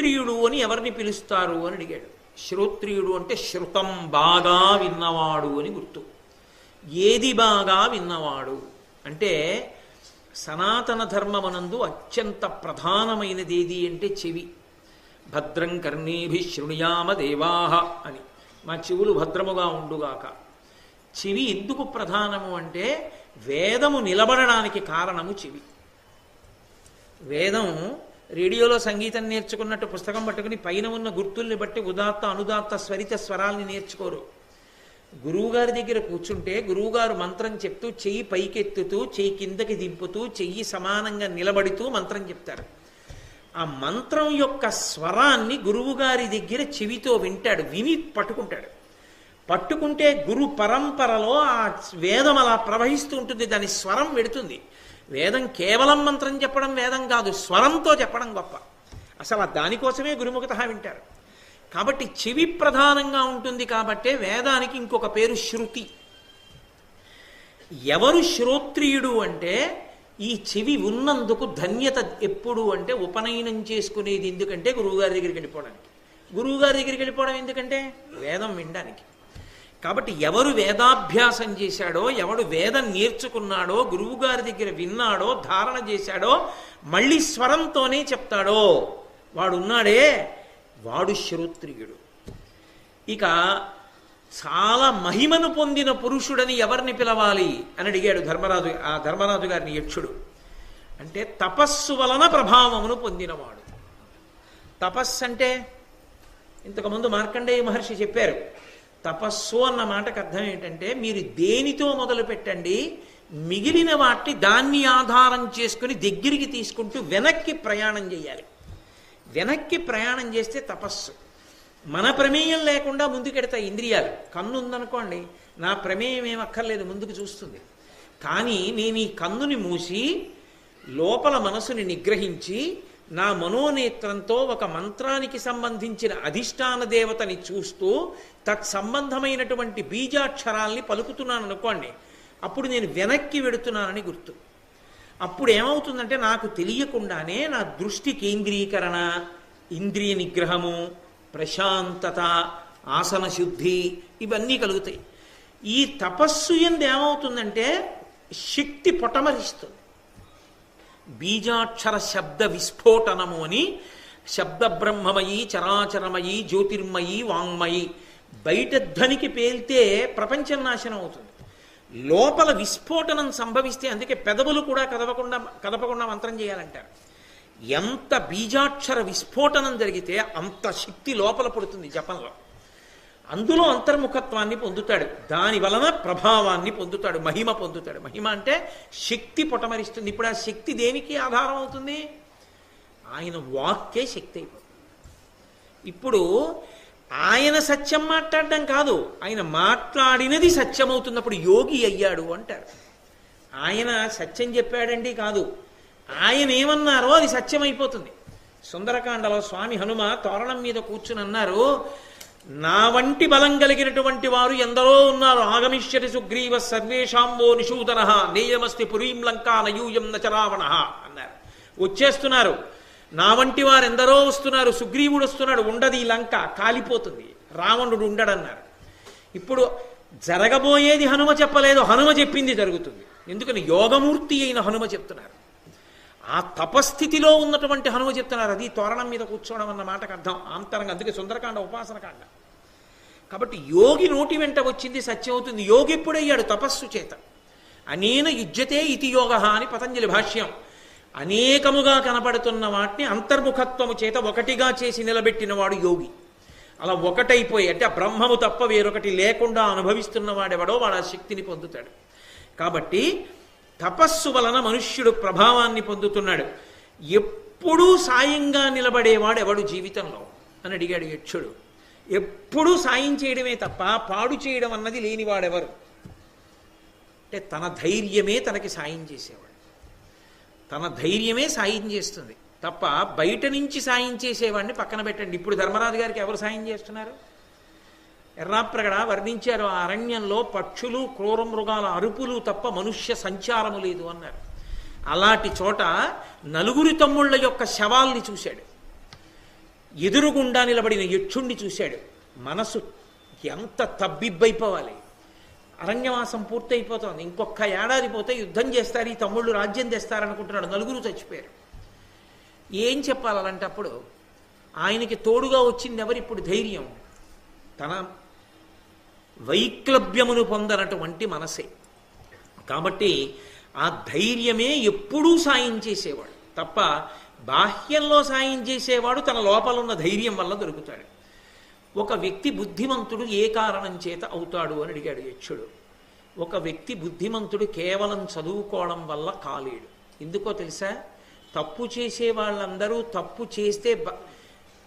శ్రోత్రియుడు అని ఎవరిని పిలుస్తారు అని అడిగాడు. శ్రోత్రియుడు అంటే శృతం బాగా విన్నవాడు అని గుర్తు. ఏది బాగా విన్నవాడు అంటే సనాతన ధర్మమనందు అత్యంత ప్రధానమైనది ఏది అంటే చెవి. భద్రం కర్ణీభి శృణుయామ దేవాహ అని. మా చెవులు భద్రముగా ఉండుగాక. చెవి ఎందుకు ప్రధానము అంటే వేదము నిలబడడానికి కారణము చెవి. వేదం రేడియోలో సంగీతం నేర్చుకున్నట్టు పుస్తకం పట్టుకుని పైన ఉన్న గుర్తుల్ని బట్టి ఉదాత్త అనుదాత్త స్వరిత స్వరాల్ని నేర్చుకోరు. గురువుగారి దగ్గర కూర్చుంటే గురువుగారు మంత్రం చెప్తూ చెయ్యి పైకెత్తుతూ చెయ్యి కిందకి దింపుతూ చెయ్యి సమానంగా నిలబడుతూ మంత్రం చెప్తారు. ఆ మంత్రం యొక్క స్వరాన్ని గురువుగారి దగ్గర చెవితో వింటాడు విని పట్టుకుంటాడు. పట్టుకుంటే గురు పరంపరలో ఆ వేదం అలా ప్రవహిస్తూ ఉంటుంది దాని స్వరం వెడుతుంది. వేదం కేవలం మంత్రం చెప్పడం వేదం కాదు స్వరంతో చెప్పడం గొప్ప. అసలు దానికోసమే గురుముఖత వింటారు. కాబట్టి చెవి ప్రధానంగా ఉంటుంది కాబట్టే వేదానికి ఇంకొక పేరు శృతి. ఎవరు శ్రోత్రియుడు అంటే ఈ చెవి ఉన్నందుకు ధన్యత ఎప్పుడు అంటే ఉపనయనం చేసుకునేది ఎందుకంటే గురువుగారి దగ్గరికి వెళ్ళిపోవడానికి. గురువుగారి దగ్గరికి వెళ్ళిపోవడం ఎందుకంటే వేదం వినడానికి. కాబట్టి ఎవరు వేదాభ్యాసం చేశాడో ఎవడు వేదం నేర్చుకున్నాడో గురువుగారి దగ్గర విన్నాడో ధారణ చేశాడో మళ్ళీ స్వరంతోనే చెప్తాడో. వాడున్నాడే వాడు శ్రోత్రియుడు. ఇక చాలా మహిమను పొందిన పురుషుడని ఎవరిని పిలవాలి అని అడిగాడు ధర్మరాజు ఆ ధర్మరాజు గారిని యక్షుడు. అంటే తపస్సు వలన ప్రభావమును పొందినవాడు. తపస్సు అంటే ఇంతకుముందు మార్కండేయ మహర్షి చెప్పారు తపస్సు అన్న మాటకు అర్థం ఏంటంటే మీరు దేనితో మొదలు పెట్టండి మిగిలిన వాటిని దాన్ని ఆధారం చేసుకుని దగ్గరికి తీసుకుంటూ వెనక్కి ప్రయాణం చేయాలి. వెనక్కి ప్రయాణం చేస్తే తపస్సు. మన ప్రమేయం లేకుండా ముందుకెడతాయి ఇంద్రియాలు. కన్ను ఉందనుకోండి నా ప్రమేయం ఏమక్కర్లేదు అక్కర్లేదు ముందుకు చూస్తుంది. కానీ నేను ఈ కన్నుని మూసి లోపల మనసుని నిగ్రహించి నా మనోనేత్రంతో ఒక మంత్రానికి సంబంధించిన అధిష్టాన దేవతని చూస్తూ తత్సంబంధమైనటువంటి బీజాక్షరాల్ని పలుకుతున్నాను అనుకోండి. అప్పుడు నేను వెనక్కి వెడుతున్నానని గుర్తు. అప్పుడు ఏమవుతుందంటే నాకు తెలియకుండానే నా దృష్టి కేంద్రీకరణ ఇంద్రియ నిగ్రహము ప్రశాంతత ఆసన శుద్ధి ఇవన్నీ కలుగుతాయి. ఈ తపస్సు ఎందు ఏమవుతుందంటే శక్తి పొటమరిస్తుంది. బీజాక్షర శబ్ద విస్ఫోటనము అని శబ్ద బ్రహ్మమయి చరాచరమయి జ్యోతిర్మయి వాంగ్మయి. బయట ధ్వనికి పేల్తే ప్రపంచం నాశనం అవుతుంది లోపల విస్ఫోటనం సంభవిస్తే అందుకే పెదవులు కూడా కదవకుండా కదపకుండా మంత్రం చేయాలంటారు. ఎంత బీజాక్షర విస్ఫోటనం జరిగితే అంత శక్తి లోపల పడుతుంది జపంలో. అందులో అంతర్ముఖత్వాన్ని పొందుతాడు. దాని వలన ప్రభావాన్ని పొందుతాడు మహిమ పొందుతాడు. మహిమ అంటే శక్తి పొటమరిస్తుంది. ఇప్పుడు ఆ శక్తి దేనికి ఆధారం అవుతుంది? ఆయన వాక్కే శక్తి అయిపోతుంది. ఇప్పుడు ఆయన సత్యం మాట్లాడడం కాదు ఆయన మాట్లాడినది సత్యం అవుతున్నప్పుడు యోగి అయ్యాడు అంటారు. ఆయన సత్యం చెప్పాడండి కాదు ఆయన ఏమన్నారో అది సత్యమైపోతుంది. సుందరకాండలో స్వామి హనుమ తోరణం మీద కూర్చుని అన్నారు నా వంటి బలం కలిగినటువంటి వారు ఎందరో ఉన్నారు. ఆగమిష్యతి సుగ్రీవ సర్వేషాంబో నిషూదన. నేయమస్తి పురీం లంకా నయూయం నచరావణ అన్నారు. వచ్చేస్తున్నారు. నా వంటి వారు ఎందరో వస్తున్నారు. సుగ్రీవుడు వస్తున్నాడు. ఉండదు ఈ లంక. కాలిపోతుంది. రావణుడు ఉండడన్నారు. ఇప్పుడు జరగబోయేది హనుమ చెప్పలేదు. హనుమ చెప్పింది జరుగుతుంది. ఎందుకని? యోగమూర్తి అయిన హనుమ చెప్తున్నారు. ఆ తపస్థితిలో ఉన్నటువంటి హనుమ చెప్తున్నారు అది తోరణం మీద కూర్చోవడం అన్న మాటకు అర్థం. ఆంతరంగా అందుకే సుందరకాండ ఉపాసనకాండ కాబట్టి యోగి నోటి వెంట వచ్చింది సత్యం అవుతుంది. యోగి ఎప్పుడయ్యాడు తపస్సు చేత. అనేన యుజ్యతే ఇతి యోగ అని పతంజలి భాష్యం. అనేకముగా కనపడుతున్న వాటిని అంతర్ముఖత్వము చేత ఒకటిగా చేసి నిలబెట్టినవాడు యోగి. అలా ఒకటైపోయి అంటే ఆ బ్రహ్మము తప్ప వేరొకటి లేకుండా అనుభవిస్తున్న వాడెవడో వాడు ఆ శక్తిని పొందుతాడు. కాబట్టి తపస్సు వలన మనుష్యుడు ప్రభావాన్ని పొందుతున్నాడు. ఎప్పుడూ సాయంగా నిలబడేవాడు ఎవడు జీవితంలో? అని అడిగాడు యక్షుడు. ఎప్పుడూ సాయం చేయడమే తప్ప పాడు చేయడం అన్నది లేనివాడెవరు? అంటే తన ధైర్యమే తనకి సాయం చేసేవాడు. తన ధైర్యమే సాయం చేస్తుంది. తప్ప బయట నుంచి సాయం చేసేవాడిని పక్కన పెట్టండి. ఇప్పుడు ధర్మరాజు గారికి ఎవరు సాయం చేస్తున్నారు? ఎర్రాప్రగడ వర్ణించారు ఆ అరణ్యంలో పక్షులు క్రూర మృగాల అరుపులు తప్ప మనుష్య సంచారము లేదు అన్నారు. అలాంటి చోట నలుగురి తమ్ముళ్ళ యొక్క శవాల్ని చూశాడు. ఎదురుగుండా నిలబడిన యక్షుణ్ణి చూశాడు. మనసు ఎంత తబ్బిబ్బైపోవాలి. అరణ్యవాసం పూర్తయిపోతోంది. ఇంకొక ఏడాది పోతే యుద్ధం చేస్తారు ఈ తమ్ముళ్ళు రాజ్యం తెస్తారనుకుంటున్నాడు నలుగురు చచ్చిపోయారు. ఏం చెప్పాలి అలాంటప్పుడు? ఆయనకి తోడుగా వచ్చింది ఎవరు ఇప్పుడు ధైర్యం. తన వైక్లభ్యమును పొందనటువంటి మనసే. కాబట్టి ఆ ధైర్యమే ఎప్పుడూ సాయం చేసేవాడు. తప్ప బాహ్యంలో సాయం చేసేవాడు తన లోపల ఉన్న ధైర్యం వల్ల దొరుకుతాడు. ఒక వ్యక్తి బుద్ధిమంతుడు ఏ కారణం చేత అవుతాడు అని అడిగాడు యక్షుడు. ఒక వ్యక్తి బుద్ధిమంతుడు కేవలం చదువుకోవడం వల్ల కాలేడు. ఎందుకో తెలుసా? తప్పు చేసే వాళ్ళందరూ తప్పు చేస్తే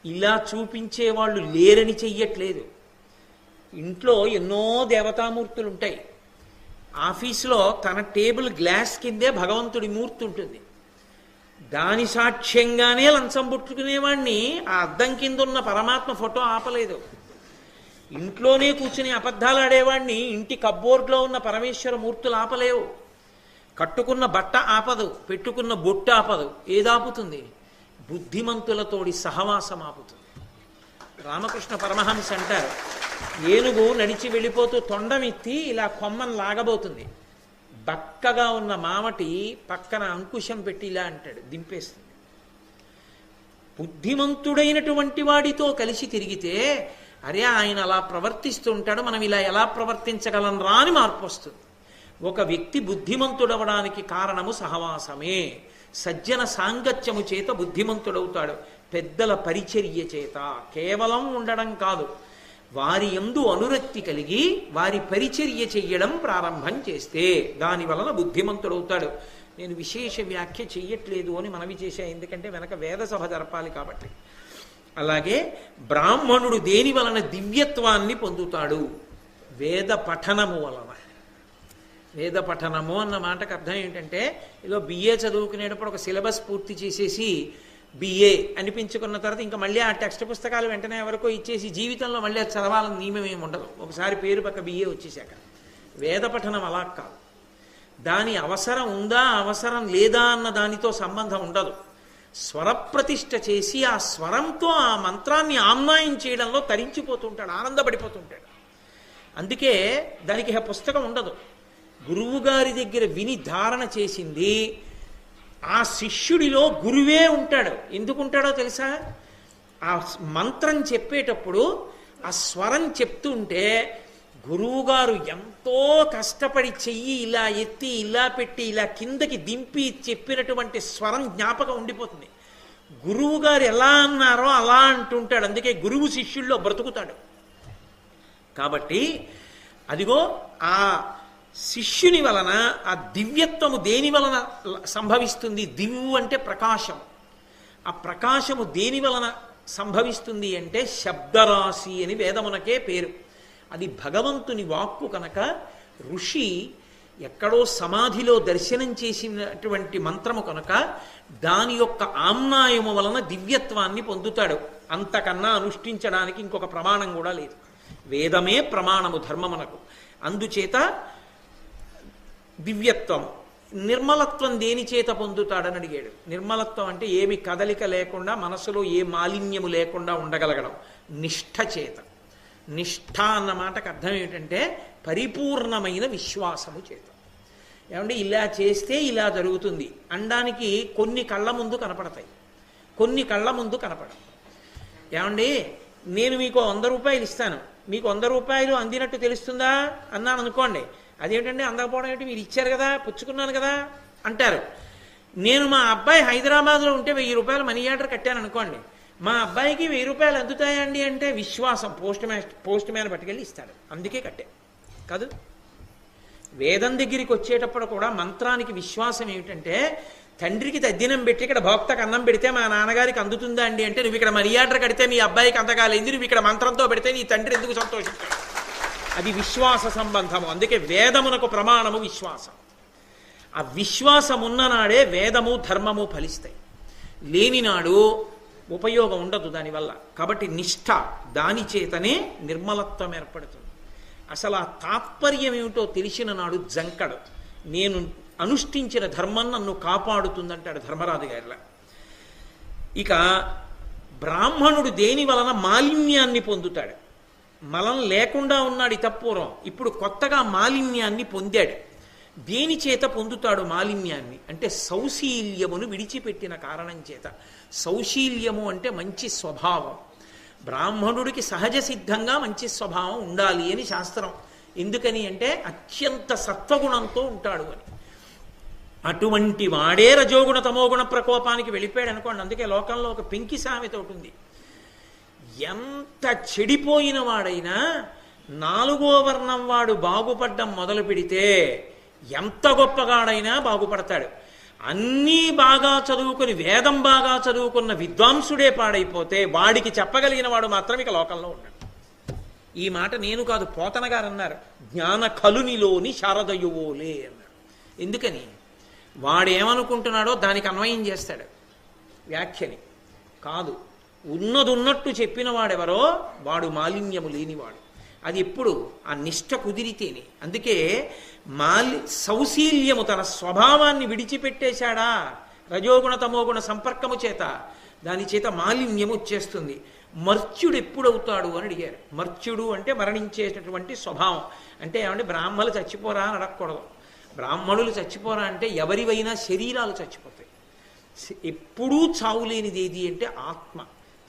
ఇలా చూపించే వాళ్ళు లేరని చెయ్యట్లేదు. ఇంట్లో ఎన్నో దేవతామూర్తులు ఉంటాయి. ఆఫీసులో తన టేబుల్ గ్లాస్ కిందే భగవంతుడి మూర్తి ఉంటుంది. దాని సాక్ష్యంగానే లంచం పుట్టుకునేవాడిని ఆ అద్దం కింద ఉన్న పరమాత్మ ఫోటో ఆపలేదు. ఇంట్లోనే కూర్చుని అబద్ధాలు ఆడేవాడిని ఇంటి కబ్బోర్డ్లో ఉన్న పరమేశ్వర మూర్తులు ఆపలేవు. కట్టుకున్న బట్ట ఆపదు పెట్టుకున్న బొట్టు ఆపదు. ఏదాపుతుంది? బుద్ధిమంతులతోడి సహవాసం ఆపుతుంది రామకృష్ణ పరమహంస అంటారు. ఏనుగు నడిచి వెళ్ళిపోతూ తొండమెత్తి ఇలా కొమ్మను లాగబోతుంది. బక్కగా ఉన్న మామటి పక్కన అంకుశం పెట్టి ఇలా అంటాడు దింపేస్తుంది. బుద్ధిమంతుడైనటువంటి వాడితో కలిసి తిరిగితే అరే ఆయన అలా ప్రవర్తిస్తుంటాడు మనం ఇలా ఎలా ప్రవర్తించగలం రా అని మార్పు వస్తుంది. ఒక వ్యక్తి బుద్ధిమంతుడవడానికి కారణము సహవాసమే. సజ్జన సాంగత్యము చేత బుద్ధిమంతుడవుతాడు. పెద్దల పరిచర్య చేత కేవలం ఉండడం కాదు వారి ఎందు అనురక్తి కలిగి వారి పరిచర్య చెయ్యడం ప్రారంభం చేస్తే దాని వలన బుద్ధిమంతుడవుతాడు. నేను విశేష వ్యాఖ్య చెయ్యట్లేదు అని మనవి చేశా ఎందుకంటే వెనక వేద సభ జరపాలి కాబట్టి. అలాగే బ్రాహ్మణుడు దేని వలన దివ్యత్వాన్ని పొందుతాడు? వేద పఠనము వలన. వేద పఠనము అన్న మాటకు అర్థం ఏంటంటే ఇలా బిఏ చదువుకునేటప్పుడు ఒక సిలబస్ పూర్తి చేసేసి బిఏ అనిపించుకున్న తర్వాత ఇంకా మళ్ళీ ఆ టెక్స్ట్ పుస్తకాలు వెంటనే ఎవరికో ఇచ్చేసి జీవితంలో మళ్ళీ అది చదవాలని నియమం ఏమి ఉండదు. ఒకసారి పేరు పక్క బిఏ వచ్చేసాక వేద పఠనం అలా కాదు. దాని అవసరం ఉందా అవసరం లేదా అన్న దానితో సంబంధం ఉండదు. స్వరప్రతిష్ఠ చేసి ఆ స్వరంతో ఆ మంత్రాన్ని ఆమ్నాయం చేయడంలో తరించిపోతుంటాడు ఆనందపడిపోతుంటాడు. అందుకే దానికి ఇహ పుస్తకం ఉండదు. గురువుగారి దగ్గర విని ధారణ చేసింది ఆ శిష్యుడిలో గురువే ఉంటాడు. ఎందుకుంటాడో తెలుసా? ఆ మంత్రం చెప్పేటప్పుడు ఆ స్వరం చెప్తుంటే గురువుగారు ఎంతో కష్టపడి చెయ్యి ఇలా ఎత్తి ఇలా పెట్టి ఇలా కిందకి దింపి చెప్పినటువంటి స్వరం జ్ఞాపకం ఉండిపోతుంది. గురువు గారు ఎలా అన్నారో అలా అంటుంటాడు. అందుకే గురువు శిష్యుల్లో బ్రతుకుతాడు. కాబట్టి అదిగో ఆ శిష్యుని వలన ఆ దివ్యత్వము దేని వలన సంభవిస్తుంది? దివ్వు అంటే ప్రకాశం. ఆ ప్రకాశము దేని వలన సంభవిస్తుంది అంటే శబ్దరాశి అని వేదమునకే పేరు. అది భగవంతుని వాక్కు కనుక ఋషి ఎక్కడో సమాధిలో దర్శనం చేసినటువంటి మంత్రము కనుక దాని యొక్క ఆమ్నాయము వలన దివ్యత్వాన్ని పొందుతాడు. అంతకన్నా అనుష్ఠించడానికి ఇంకొక ప్రమాణం కూడా లేదు. వేదమే ప్రమాణము ధర్మమునకు అందుచేత దివ్యత్వం. నిర్మలత్వం దేని చేత పొందుతాడని అడిగాడు. నిర్మలత్వం అంటే ఏమి కదలిక లేకుండా మనసులో ఏ మాలిన్యము లేకుండా ఉండగలగడం. నిష్ఠ చేత. నిష్ఠ అన్న మాటకు అర్థం ఏమిటంటే పరిపూర్ణమైన విశ్వాసము చేత. ఏమంటే ఇలా చేస్తే ఇలా జరుగుతుంది. అనడానికి కొన్ని కళ్ళ ముందు కనపడతాయి. కొన్ని కళ్ళ ముందు కనపడవు. ఏమండి నేను మీకు వంద రూపాయలు ఇస్తాను. మీకు వంద రూపాయలు అందినట్టు తెలుస్తుందా? అన్నాను అనుకోండి. అదేంటంటే అందకపోవడం ఏంటి మీరు ఇచ్చారు కదా పుచ్చుకున్నాను కదా అంటారు. నేను మా అబ్బాయి హైదరాబాద్లో ఉంటే వెయ్యి రూపాయలు మనీ ఆర్డర్ కట్టాను అనుకోండి. మా అబ్బాయికి వెయ్యి రూపాయలు అందుతాయండి అంటే విశ్వాసం పోస్ట్ మ్యాన్ పోస్ట్ మ్యాన్ పట్టుకెళ్ళి ఇస్తాడు. అందుకే కట్టే. కాదు? వేదం దగ్గరికి వచ్చేటప్పుడు కూడా మంత్రానికి విశ్వాసం ఏమిటంటే తండ్రికి తద్దినం పెట్టి ఇక్కడ భోక్తకు అన్నం పెడితే మా నాన్నగారికి అందుతుందా అండి అంటే నువ్వు ఇక్కడ మనీ ఆర్డర్ కడితే మీ అబ్బాయికి అంతకాలేదు నువ్వు ఇక్కడ మంత్రంతో పెడితే నీ తండ్రి ఎందుకు సంతోషిస్తాడు? అది విశ్వాస సంబంధము. అందుకే వేదమునకు ప్రమాణము విశ్వాసం. ఆ విశ్వాసం ఉన్ననాడే వేదము ధర్మము ఫలిస్తాయి. లేనినాడు ఉపయోగం ఉండదు దానివల్ల. కాబట్టి నిష్ఠ దాని చేతనే నిర్మలత్వం ఏర్పడుతుంది. అసలు ఆ తాత్పర్యం ఏమిటో తెలిసిన నాడు జంకడు. నేను అనుష్ఠించిన ధర్మం నన్ను కాపాడుతుందంటాడు ధర్మరాజు గారిలా. ఇక బ్రాహ్మణుడు దేని వలన మాలిన్యాన్ని పొందుతాడు? మలం లేకుండా ఉన్నాడు ఇతపూర్వం. ఇప్పుడు కొత్తగా మాలిన్యాన్ని పొందాడు. దేని చేత పొందుతాడు మాలిన్యాన్ని? అంటే సౌశీల్యమును విడిచిపెట్టిన కారణం చేత. సౌశీల్యము అంటే మంచి స్వభావం. బ్రాహ్మణుడికి సహజ సిద్ధంగా మంచి స్వభావం ఉండాలి అని శాస్త్రం. ఎందుకని అంటే అత్యంత సత్వగుణంతో ఉంటాడు అని. అటువంటి వాడే రజోగుణ తమోగుణ ప్రకోపానికి వెళ్ళిపోయాడు అనుకోండి. అందుకే లోకంలో ఒక పెంకి సామెత ఒకటి ఉంది. ఎంత చెడిపోయిన వాడైనా నాలుగో వర్ణం వాడు బాగుపడ్డం మొదలు పెడితే ఎంత గొప్పగాడైనా బాగుపడతాడు. అన్నీ బాగా చదువుకుని వేదం బాగా చదువుకున్న విద్వాంసుడే పాడైపోతే వాడికి చెప్పగలిగిన వాడు మాత్రం ఇక లోకంలో ఉన్నాడు ఈ మాట నేను కాదు పోతన గారు అన్నారు జ్ఞాన కలునిలోని శారదయువోలే అన్నాడు ఎందుకని? వాడేమనుకుంటున్నాడో దానికి అన్వయం చేస్తాడు. వ్యాఖ్యని కాదు. ఉన్నదున్నట్టు చెప్పిన వాడెవరో వాడు మాలిన్యము లేనివాడు. అది ఎప్పుడు? ఆ నిష్ట కుదిరితేనే. అందుకే మాలి సౌశీల్యము తన స్వభావాన్ని విడిచిపెట్టేశాడా? రజోగుణ తమోగుణ సంపర్కము చేత దాని చేత మాలిన్యము వచ్చేస్తుంది. మర్త్యుడు ఎప్పుడవుతాడు అని అడిగారు. మర్త్యుడు అంటే మరణించేటటువంటి స్వభావం. అంటే ఏమంటే బ్రాహ్మణులు చచ్చిపోరా అని అడగకూడదు. బ్రాహ్మణులు చచ్చిపోరా అంటే ఎవరివైనా శరీరాలు చచ్చిపోతాయి. ఎప్పుడూ చావులేనిది ఏది అంటే ఆత్మ.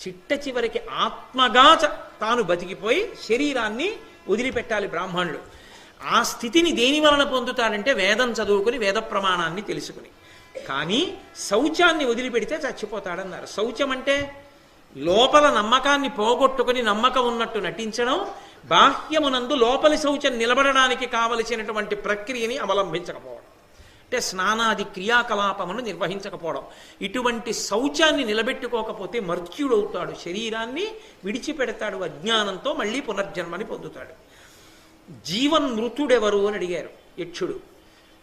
చిట్ట చివరికి ఆత్మగా చ- తాను బతికిపోయి శరీరాన్ని వదిలిపెట్టాలి బ్రాహ్మణుడు. ఆ స్థితిని దేని వలన పొందుతాడంటే వేదం చదువుకుని వేద ప్రమాణాన్ని తెలుసుకుని. కానీ శౌచాన్ని వదిలిపెడితే చచ్చిపోతాడన్నారు. శౌచం అంటే లోపల నమ్మకాన్ని పోగొట్టుకుని నమ్మకం ఉన్నట్టు నటించడం బాహ్యమునందు లోపలి శౌచం నిలబడడానికి కావలసినటువంటి ప్రక్రియని అవలంబించకపోవడం. అంటే స్నానాది క్రియాకలాపమును నిర్వహించకపోవడం. ఇటువంటి శౌచాన్ని నిలబెట్టుకోకపోతే మర్త్యుడవుతాడు. శరీరాన్ని విడిచిపెడతాడు అజ్ఞానంతో మళ్ళీ పునర్జన్మని పొందుతాడు. జీవన్ మృతుడెవరు అని అడిగారు యక్షుడు.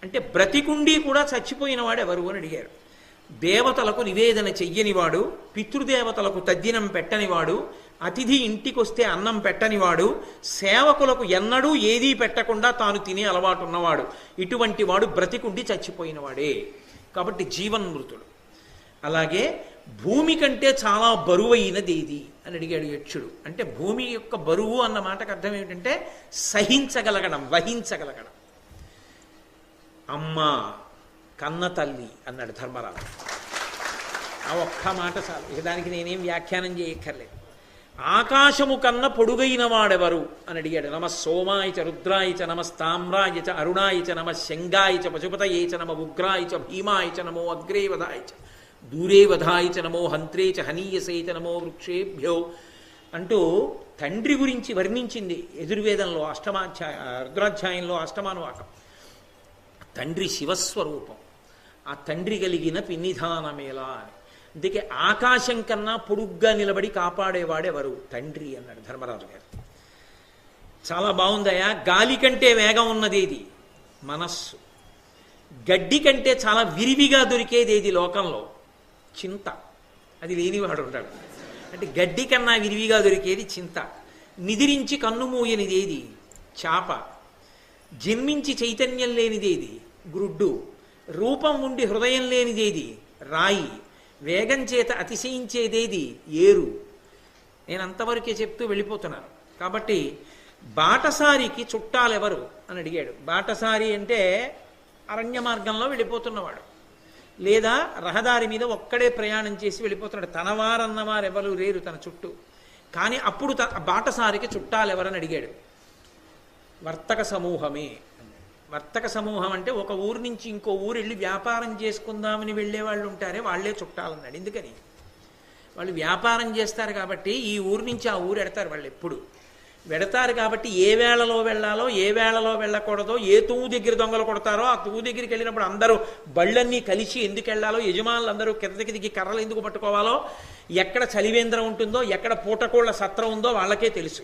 అంటే బ్రతికుండి కూడా చచ్చిపోయిన వాడు ఎవరు అని అడిగారు. దేవతలకు నివేదన చెయ్యనివాడు పితృదేవతలకు తద్దినం పెట్టనివాడు అతిథి ఇంటికొస్తే అన్నం పెట్టనివాడు సేవకులకు ఎన్నడూ ఏదీ పెట్టకుండా తాను తినే అలవాటు ఉన్నవాడు ఇటువంటి వాడు బ్రతికుండి చచ్చిపోయినవాడే. కాబట్టి జీవన్మృతుడు. అలాగే భూమి కంటే చాలా బరువైనది ఏది అని అడిగాడు యక్షుడు. అంటే భూమి యొక్క బరువు అన్న మాటకు అర్థం ఏమిటంటే సహించగలగడం వహించగలగడం. అమ్మ కన్న తల్లి అన్నాడు ధర్మరాజు. ఆ ఒక్క మాట చాలు. ఇక దానికి నేనేం వ్యాఖ్యానం చేయక్కర్లేదు. ఆకాశము కన్న పొడుగైన వాడెవరు అని అడిగాడు. నమ సోమాయ చ రుద్రాయ చ నమ స్తామ్రాయ చ అరుణాయ చ నమ శంగాయ చ పశుపతయే చ నమ ఉగ్రాయ చ భీమాయ చ నమో అగ్రే వధాయ చ దూరే వధాయ చ నమో హంత్రే చ హనీయసే చ నమో వృక్షేభ్యో అంటూ తండ్రి గురించి వర్ణించింది ఎదుర్వేదంలో అష్టమాధ్యాయ రుద్రాధ్యాయంలో అష్టమానువాకం. తండ్రి శివస్వరూపం. ఆ తండ్రి కలిగిన పిన్నిధానమేలా అని. అందుకే ఆకాశం కన్నా పొడుగ్గా నిలబడి కాపాడేవాడెవరు? తండ్రి అన్నాడు ధర్మరాజు గారు. చాలా బాగుందయ్యా. గాలి కంటే వేగం ఉన్నది ఇది. మనస్సు. గడ్డి కంటే చాలా విరివిగా దొరికేది ఏది లోకంలో. చింత. అది లేనివాడు ఉంటాడు. అంటే గడ్డి కన్నా విరివిగా దొరికేది చింత. నిదిరించి కన్నుమూయనిది ఏది? చాప. జన్మించి చైతన్యం లేనిదేది గ్రుడ్డు రూపం ఉండి హృదయం లేనిదేది రాయి. వేగం చేత అతిశయించేదేది ఏరు? నేను అంతవరకే చెప్తూ వెళ్ళిపోతున్నాను. కాబట్టి బాటసారికి చుట్టాలెవరు? అని అడిగాడు. బాటసారి అంటే అరణ్య మార్గంలో వెళ్ళిపోతున్నవాడు. లేదా రహదారి మీద ఒక్కడే ప్రయాణం చేసి వెళ్ళిపోతున్నాడు. తనవారన్నవారు ఎవరు లేరు తన చుట్టూ. కానీ అప్పుడు బాటసారికి చుట్టాలెవరని అడిగాడు. వర్తక సమూహమే. వర్తక సమూహం అంటే ఒక ఊరు నుంచి ఇంకో ఊరు వెళ్ళి వ్యాపారం చేసుకుందామని వెళ్ళే వాళ్ళు ఉంటారే వాళ్ళే చుట్టాలన్నాడు ఎందుకని? వాళ్ళు వ్యాపారం చేస్తారు కాబట్టి ఈ ఊరు నుంచి ఆ ఊరు ఎడతారు వాళ్ళు ఎప్పుడు. వెడతారు కాబట్టి ఏ వేళలో వెళ్ళాలో ఏ వేళలో వెళ్ళకూడదో ఏ తువ్వు దగ్గర దొంగలు కొడతారో ఆ తువ్వు దగ్గరికి వెళ్ళినప్పుడు అందరూ బళ్ళన్నీ కలిసి ఎందుకు వెళ్ళాలో యజమానులు అందరూ కిందకి దిగి కర్రలు ఎందుకు పట్టుకోవాలో ఎక్కడ చలివేంద్రం ఉంటుందో ఎక్కడ పూటకోళ్ళ సత్రం ఉందో వాళ్ళకే తెలుసు.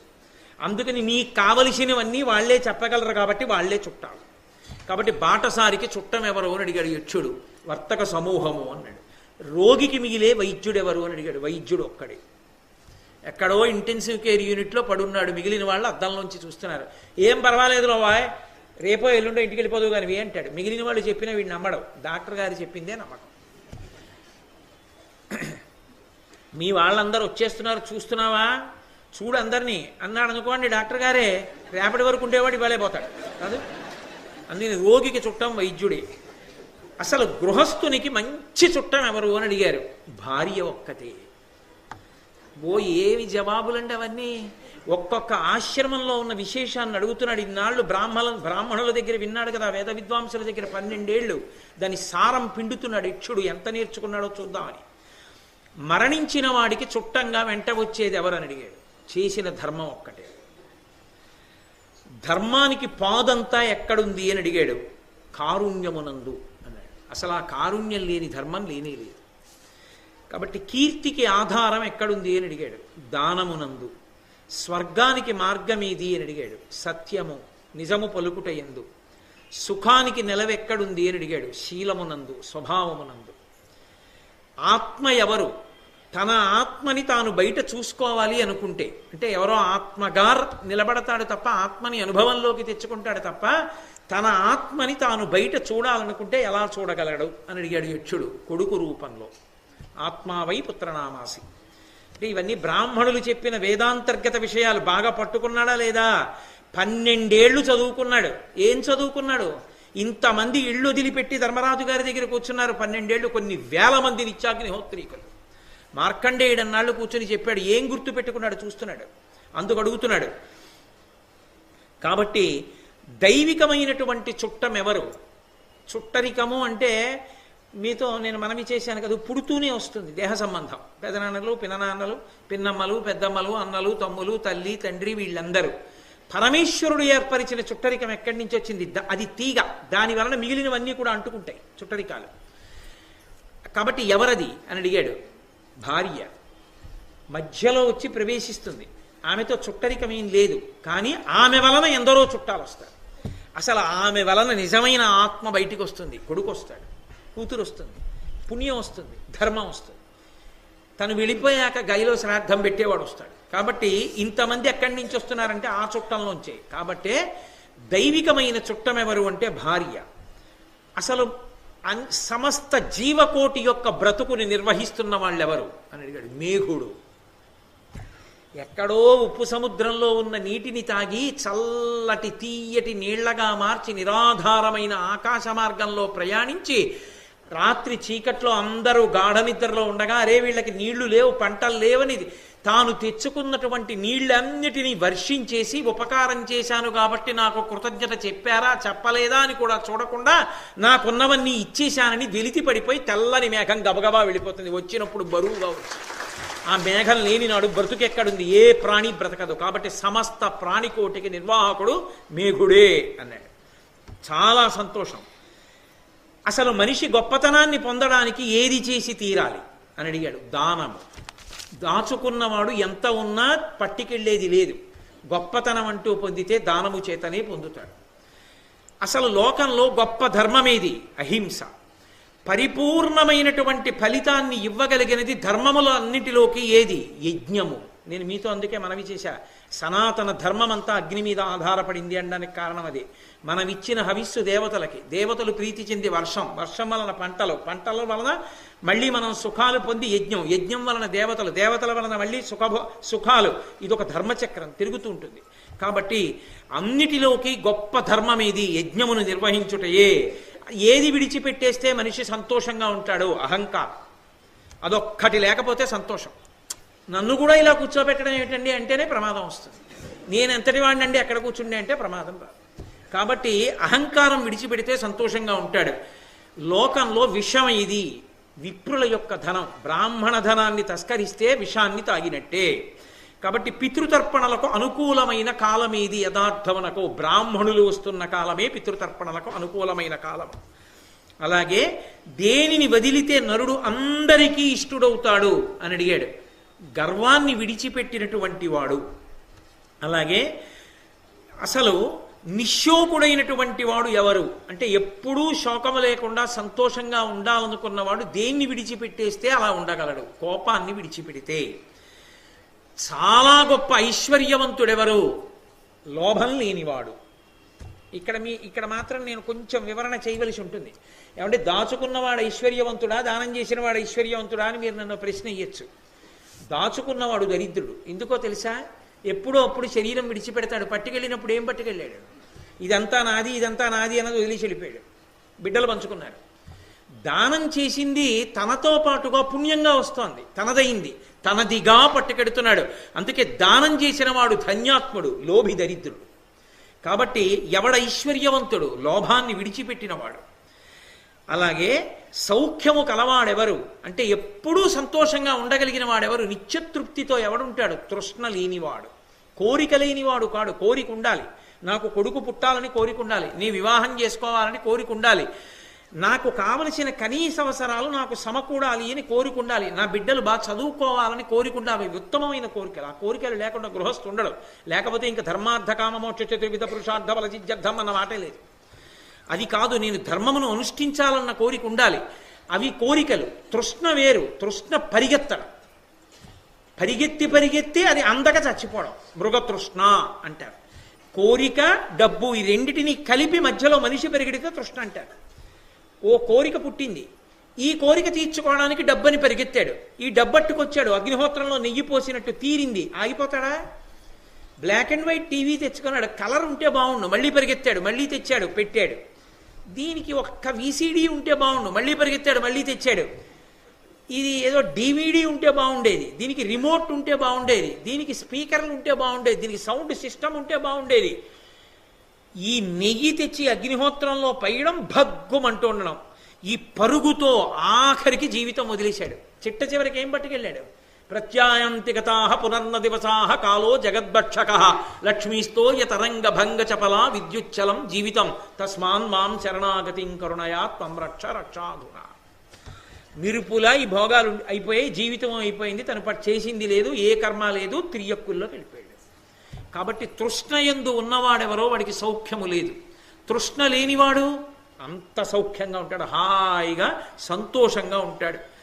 అందుకని మీకు కావలసినవన్నీ వాళ్ళే చెప్పగలరు కాబట్టి వాళ్ళే చుట్టాలు. కాబట్టి బాటసారికి చుట్టం ఎవరు అని అడిగాడు యక్షుడు వర్తక సమూహము అన్నాడు. రోగికి మిగిలే వైద్యుడు ఎవరు అని అడిగాడు వైద్యుడు ఒక్కడే. ఎక్కడో ఇంటెన్సివ్ కేర్ యూనిట్లో పడున్నాడు మిగిలిన వాళ్ళు అద్దంలోంచి చూస్తున్నారు. ఏం పర్వాలేదు లోవాయ్ రేపో ఎల్లుండో ఇంటికి వెళ్ళిపోదు కానీ అంటాడు. మిగిలిన వాళ్ళు చెప్పినా వీడు నమ్మడం. డాక్టర్ గారు చెప్పిందే నమ్మకం. మీ వాళ్ళందరూ వచ్చేస్తున్నారు చూస్తున్నావా? చూడు అందరినీ. అన్నాడు అనుకోండి డాక్టర్ గారే రేపటి వరకు ఉండేవాడు ఇవ్వలేపోతాడు కాదు? అందుకని రోగికి చుట్టం వైద్యుడే. అసలు గృహస్థునికి మంచి చుట్టం ఎవరు అని అడిగారు. భార్య ఒక్కతే. ఓ ఏవి జవాబులండి అవన్నీ? ఒక్కొక్క ఆశ్రమంలో ఉన్న విశేషాన్ని అడుగుతున్నాడు. ఇన్నాళ్ళు బ్రాహ్మణ బ్రాహ్మణుల దగ్గర విన్నాడు కదా వేద విద్వాంసుల దగ్గర పన్నెండేళ్ళు. దాని సారం పిండుతున్నాడు. ఇక్షుడు ఎంత నేర్చుకున్నాడో చూద్దామని. మరణించిన వాడికి చుట్టంగా వెంట వచ్చేది ఎవరని అడిగాడు. చేసిన ధర్మం ఒక్కటే. ధర్మానికి పాదంతా ఎక్కడుంది అని అడిగాడు. కారుణ్యమునందు అన్నాడు. అసలు ఆ కారుణ్యం లేని ధర్మం లేనే లేదు. కాబట్టి కీర్తికి ఆధారం ఎక్కడుంది అని అడిగాడు. దానమునందు స్వర్గానికి మార్గం ఏది అని అడిగాడు. సత్యము నిజము పలుకుట ఎందు సుఖానికి నిలవెక్కడుంది అని అడిగాడు. శీలమునందు స్వభావమునందు. ఆత్మ ఎవరు? తన ఆత్మని తాను బయట చూసుకోవాలి అనుకుంటే అంటే ఎవరో ఆత్మగార్ నిలబడతాడు తప్ప ఆత్మని అనుభవంలోకి తెచ్చుకుంటాడు తప్ప తన ఆత్మని తాను బయట చూడాలనుకుంటే ఎలా చూడగలడు అని అడిగాడు యక్షుడు కొడుకు రూపంలో. ఆత్మావై పుత్రనామాసి. అంటే ఇవన్నీ బ్రాహ్మణులు చెప్పిన వేదాంతర్గత విషయాలు బాగా పట్టుకున్నాడా లేదా? పన్నెండేళ్ళు చదువుకున్నాడు. ఏం చదువుకున్నాడు? ఇంతమంది ఇళ్ళు వదిలిపెట్టి ధర్మరాజు గారి దగ్గర కూర్చున్నారు పన్నెండేళ్ళు కొన్ని వేల మంది నిత్యాగ్నిహోత్రీకులు. మార్కండేయుడు అన్నాళ్ళు కూర్చొని చెప్పాడు ఏం గుర్తు పెట్టుకున్నాడు? చూస్తున్నాడు. అందుకు అడుగుతున్నాడు కాబట్టి దైవికమైనటువంటి చుట్టం ఎవరు చుట్టరికము అంటే మీతో నేను మనవి చేశాను కదా పుడుతూనే వస్తుంది దేహ సంబంధం. పెదనాన్నలు పిననాన్నలు పిన్నమ్మలు పెద్దమ్మలు అన్నలు తమ్ములు తల్లి తండ్రి వీళ్ళందరూ. పరమేశ్వరుడు ఏర్పరిచిన చుట్టరికం ఎక్కడి నుంచి వచ్చింది? అది తీగ. దాని వలన మిగిలినవన్నీ కూడా అంటుకుంటాయి చుట్టరికాలు. కాబట్టి ఎవరది? అని అడిగాడు. భార్య మధ్యలో వచ్చి ప్రవేశిస్తుంది. ఆమెతో చుట్టరికం ఏం లేదు. కానీ ఆమె వలన ఎందరో చుట్టాలు వస్తారు. అసలు ఆమె వలన నిజమైన ఆత్మ బయటికి వస్తుంది కొడుకు వస్తాడు కూతురు వస్తుంది పుణ్యం వస్తుంది. ధర్మం వస్తుంది. తను వెళ్ళిపోయాక గైలో శ్రాద్ధం పెట్టేవాడు వస్తాడు. కాబట్టి ఇంతమంది ఎక్కడి నుంచి వస్తున్నారంటే ఆ చుట్టంలోంచే. కాబట్టే దైవికమైన చుట్టం ఎవరు అంటే భార్య. అసలు సమస్త జీవకోటి యొక్క బ్రతుకుని నిర్వహిస్తున్న వాళ్ళెవరు? అని అడిగాడు. మేఘుడు. ఎక్కడో ఉప్పు సముద్రంలో ఉన్న నీటిని తాగి చల్లటి తీయటి నీళ్ళగా మార్చి నిరాధారమైన ఆకాశ మార్గంలో ప్రయాణించి రాత్రి చీకట్లో అందరూ గాఢ నిద్రలో ఉండగా అరే వీళ్ళకి నీళ్ళు లేవు పంటలు లేవని తాను తెచ్చుకున్నటువంటి నీళ్ళన్నిటినీ వర్షించేసి ఉపకారం చేశాను కాబట్టి నాకు కృతజ్ఞత చెప్పారా చెప్పలేదా అని కూడా చూడకుండా నాకున్నవన్నీ ఇచ్చేశానని వెలితి పడిపోయి తెల్లని మేఘం గబగబా వెళ్ళిపోతుంది. వచ్చినప్పుడు బరువుగా వచ్చి. ఆ మేఘం లేని నాడు బ్రతుకెక్కడుంది. ఏ ప్రాణి బ్రతకదు. కాబట్టి సమస్త ప్రాణికోటికి నిర్వాహకుడు మేఘుడే అన్నాడు. చాలా సంతోషం. అసలు మనిషి గొప్పతనాన్ని పొందడానికి ఏది చేసి తీరాలి? అని అడిగాడు. దానము. దాచుకున్నవాడు ఎంత ఉన్నా పట్టికెళ్ళేది లేదు. గొప్పతనం అంటూ పొందితే దానము చేతనే పొందుతాడు. అసలు లోకంలో గొప్ప ధర్మమేది? అహింస. పరిపూర్ణమైనటువంటి ఫలితాన్ని ఇవ్వగలిగినది ధర్మముల అన్నిటిలోకి ఏది? యజ్ఞము. నేను మీతో అందుకే మనవి చేశా. సనాతన ధర్మం అంతా అగ్ని మీద ఆధారపడింది అనడానికి కారణం అదే. మనం ఇచ్చిన హవిస్సు దేవతలకి దేవతలు ప్రీతి చెంది వర్షం వర్షం వలన పంటలు పంటల వలన మళ్ళీ మనం సుఖాలు పొంది యజ్ఞం యజ్ఞం వలన దేవతలు దేవతల వలన మళ్ళీ సుఖభో సుఖాలు. ఇదొక ధర్మచక్రం తిరుగుతూ ఉంటుంది. కాబట్టి అన్నిటిలోకి గొప్ప ధర్మం ఏది యజ్ఞమును నిర్వహించుటయే. ఏది విడిచిపెట్టేస్తే మనిషి సంతోషంగా ఉంటాడు? అహంకారం. అదొక్కటి లేకపోతే సంతోషం. నన్ను కూడా ఇలా కూర్చోబెట్టడం ఏంటండి అంటేనే ప్రమాదం వస్తుంది. నేను ఎంతటి వాడినండి ఎక్కడ కూర్చుండే అంటే ప్రమాదం రాదు కాబట్టి అహంకారం విడిచిపెడితే సంతోషంగా ఉంటాడు. లోకంలో విషం ఇది. విప్రుల యొక్క ధనం బ్రాహ్మణ ధనాన్ని తస్కరిస్తే విషాన్ని తాగినట్టే. కాబట్టి పితృతర్పణలకు అనుకూలమైన కాలం ఇది యథార్థమునకు బ్రాహ్మణులు వస్తున్న కాలమే పితృతర్పణలకు అనుకూలమైన కాలం. అలాగే దేనిని వదిలితే నరుడు అందరికీ ఇష్టుడవుతాడు అని అడిగాడు. గర్వాన్ని విడిచిపెట్టినటువంటి వాడు. అలాగే అసలు నిశ్శోకుడైనటువంటి వాడు ఎవరు? అంటే ఎప్పుడూ శోకము లేకుండా సంతోషంగా ఉండాలనుకున్నవాడు దేన్ని విడిచిపెట్టేస్తే అలా ఉండగలడు? కోపాన్ని విడిచిపెడితే. చాలా గొప్ప ఐశ్వర్యవంతుడెవరు? లోభం లేనివాడు. ఇక్కడ మీ ఇక్కడ మాత్రం నేను కొంచెం వివరణ చేయవలసి ఉంటుంది. ఏమంటే దాచుకున్నవాడు ఐశ్వర్యవంతుడా? దానం చేసిన వాడు ఐశ్వర్యవంతుడా అని మీరు నన్ను ప్రశ్న ఇయ్యచ్చు. దాచుకున్నవాడు దరిద్రుడు. ఎందుకో తెలుసా? ఎప్పుడో అప్పుడు శరీరం విడిచిపెడతాడు. పట్టుకెళ్ళినప్పుడు ఏం పట్టుకెళ్ళాడు? ఇదంతా నాది ఇదంతా నాది అన్నది వదిలేసి వెళ్ళిపోయాడు. బిడ్డలు పంచుకున్నారు. దానం చేసింది తనతో పాటుగా పుణ్యంగా వస్తోంది. తనదైంది. తనదిగా పట్టుకెడుతున్నాడు. అందుకే దానం చేసిన వాడు ధన్యాత్ముడు లోభి దరిద్రుడు. కాబట్టి ఎవడ ఐశ్వర్యవంతుడు లోభాన్ని విడిచిపెట్టినవాడు. అలాగే సౌఖ్యము కలవాడెవరు? అంటే ఎప్పుడూ సంతోషంగా ఉండగలిగిన వాడెవరు? నిత్యతృప్తితో ఎవడుంటాడు? తృష్ణ లేనివాడు. కోరిక లేనివాడు కాడు. కోరిక ఉండాలి నాకు కొడుకు పుట్టాలని కోరిక ఉండాలి నీ వివాహం చేసుకోవాలని కోరిక ఉండాలి నాకు కావలసిన కనీస అవసరాలు నాకు సమకూడాలి అని కోరిక ఉండాలి నా బిడ్డలు బాగా చదువుకోవాలని కోరిక ఉండాలి ఉత్తమమైన కోరికలు. ఆ కోరికలు లేకుండా గృహస్థు ఉండడు లేకపోతే ఇంకా ధర్మార్థ కామమోక్ష చతుర్విధ పురుషార్థ బలజిద్యర్థం అన్న మాటే లేదు. అది కాదు నేను ధర్మమును అనుష్ఠించాలన్న కోరిక ఉండాలి. అవి కోరికలు. తృష్ణ వేరు. తృష్ణ పరిగెత్తడం. పరిగెత్తి పరిగెత్తి అది అందక చచ్చిపోవడం. మృగతృష్ణ అంటారు. కోరిక డబ్బు ఈ రెండిటిని కలిపి మధ్యలో మనిషి పెరిగిడితే తృష్ణ అంటారు. ఓ కోరిక పుట్టింది. ఈ కోరిక తీర్చుకోవడానికి డబ్బని పరిగెత్తాడు. ఈ డబ్బట్టుకొచ్చాడు. అగ్నిహోత్రంలో నెయ్యి పోసినట్టు తీరింది. ఆగిపోతాడా? బ్లాక్ అండ్ వైట్ టీవీ తెచ్చుకున్నాడు. కలర్ ఉంటే బాగుండు. మళ్ళీ పరిగెత్తాడు. మళ్ళీ తెచ్చాడు. పెట్టాడు. దీనికి ఒక్క వీసీడీ ఉంటే బాగుండు. మళ్ళీ పరిగెత్తాడు మళ్ళీ తెచ్చాడు. ఇది ఏదో డివిడి ఉంటే బాగుండేది. దీనికి రిమోట్ ఉంటే బాగుండేది. దీనికి స్పీకర్లు ఉంటే బాగుండేది. దీనికి సౌండ్ సిస్టమ్ ఉంటే బాగుండేది. ఈ నెయ్యి తెచ్చి అగ్నిహోత్రంలో పైయడం భగ్గుమంటూ ఉండడం. ఈ పరుగుతో ఆఖరికి జీవితం వదిలేశాడు. చిట్ట చివరికి ఏం పట్టుకెళ్ళాడు? ప్రత్యాయంతిగతా పునర్న దివసా కాలో జగద్భక్షక. లక్ష్మీస్తో యతరంగ భంగ విద్యుచ్చలం జీవితం. తస్మాన్ మాం శరణాగతిం కరుణయా త్వం రక్ష రక్షాధునా. నిరుపుల ఈ భోగాలు అయిపోయాయి జీవితం అయిపోయింది. తను పట్ చేసింది లేదు ఏ కర్మ లేదు త్రియక్కుల్లో వెళ్ళిపోయాడు. కాబట్టి తృష్ణయందు ఉన్నవాడెవరో వాడికి సౌఖ్యము లేదు. తృష్ణ లేనివాడు అంత సౌఖ్యంగా ఉంటాడు. హాయిగా సంతోషంగా ఉంటాడు.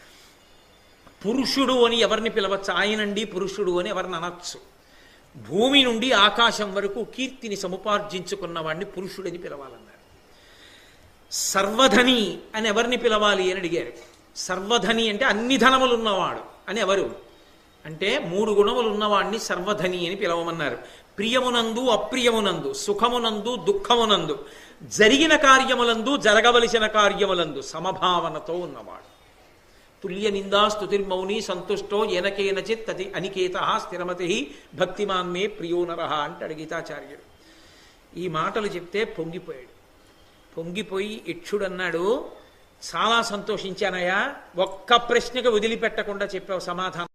పురుషుడు అని ఎవరిని పిలవచ్చు? ఆయనండి పురుషుడు అని ఎవరిని అనొచ్చు. భూమి నుండి ఆకాశం వరకు కీర్తిని సముపార్జించుకున్న వాడిని పురుషుడని పిలవాలన్నారు. సర్వధని అని ఎవరిని పిలవాలి అని అడిగారు. సర్వధని అంటే అన్ని ధనములు ఉన్నవాడు అని ఎవరు? అంటే మూడు గుణములు ఉన్నవాడిని సర్వధని అని పిలవమన్నారు. ప్రియమునందు అప్రియమునందు సుఖమునందు దుఃఖమునందు జరిగిన కార్యములందు జరగవలసిన కార్యములందు సమభావనతో ఉన్నవాడు. తుల్య నిందా స్తుతిర్మౌని సంతుష్టో ఎనకేనచిత్ తది అనికేత స్థిరమతి భక్తిమాన్ మే ప్రియో నరహ అంటాడు గీతాచార్యుడు ఈ మాటలు చెప్తే పొంగిపోయాడు. పొంగిపోయి ఇక్షుడన్నాడు చాలా సంతోషించానయ్యా ఒక్క ప్రశ్నకు వదిలిపెట్టకుండా చెప్పావు సమాధానం.